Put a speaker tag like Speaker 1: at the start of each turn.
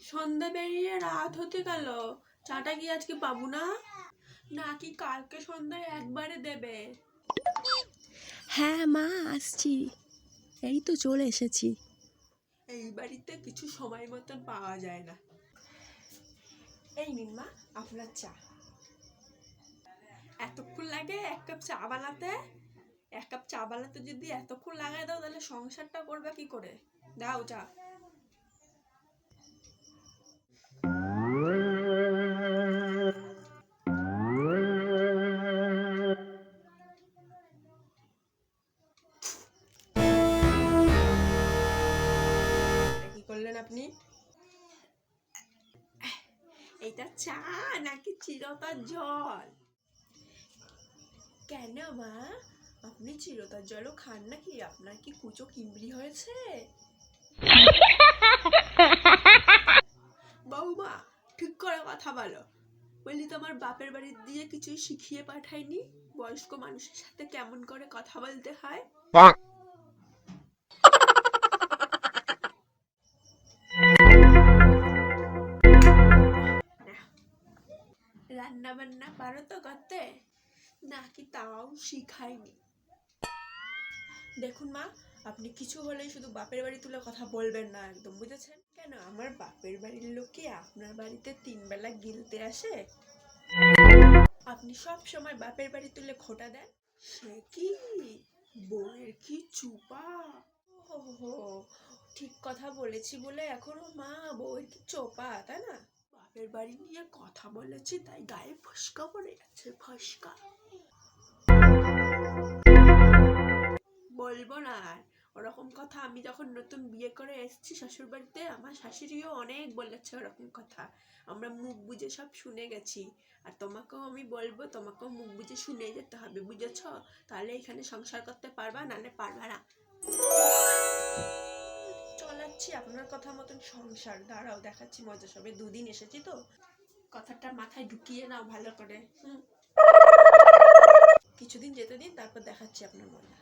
Speaker 1: সন্ধ্যা বেরিয়ে রাত হতে গেল। চাটা কি আজকে পাবো না? নাকি কালকে সন্ধ্যায় একবারে দেবে?
Speaker 2: হ্যাঁ মা আসছি। এই তো চলে এসেছি।
Speaker 1: এই বাড়িতে কিছু সময় মতন পাওয়া যায় না। এই নিন মা আপনার চা। এতক্ষণ লাগে এক কাপ চা বানাতে? এক কাপ চা বানাতে যদি এতক্ষণ লাগাই দাও তাহলে সংসারটা করবে কি করে? দাও চা। আপনি? এটা চা নাকি চিরতার জল? কেন মা? আপনি চিরতার জলও খান নাকি? আপনার কি কুচো কিমড়ি হয়েছে? বৌমা ঠিক করে কথা বলো। বলি তোমার বাপের বাড়ি দিয়ে কিছুই শিখিয়ে পাঠায়নি? বয়স্ক মানুষের সাথে কেমন করে কথা বলতে হয়? রান্না বান্না পারো তো করতে? নাকি তাও শিখায়নি দেখুন মা, আপনি কিছু হলেই শুধু বাপের বাড়ি তুলে কথা বলবেন না একদম, বুঝেছেন? কেন আমার বাপের বাড়ির লোক আপনার বাড়িতে তিন বেলা গিলতে আসে? আপনি সব সময় বাপের বাড়ি তুলে খোটা দেন? সে কি? বউয়ের কি চুপা? ওহো, ঠিক কথা বলেছি বলে এখনও মা বউয়ের কি চোপা, তাই না? বাপের বাড়ি নিয়ে কথা বলেছি, তাই গায়ে ফসকা পড়ে গেছে, ফসকা। বলব না আর। ওরকম কথা, আমি যখন নতুন বিয়ে করে এসেছি শ্বশুর বাড়িতে আমার শাশুড়িও অনেক বলেছে ওরকম কথা। আমরা মুখ বুঝে সব শুনে গেছি। আর তোমাকেও আমি বলব, তোমাকেও মুখ বুঝে শুনে যেতে হবে, বুঝেছ? তাহলে এখানে সংসার করতে পারবা, নাহলে পারবা না। চলাচ্ছি আপনার কথা মতন সংসার। দাঁড়াও, দেখাচ্ছি মজা, সবে দুদিন এসেছি তো। কথাটা মাথায় ঢুকিয়ে নাও ভালো করে কিছুদিন যেতে দিন, তারপর দেখাচ্ছি আপনার মজা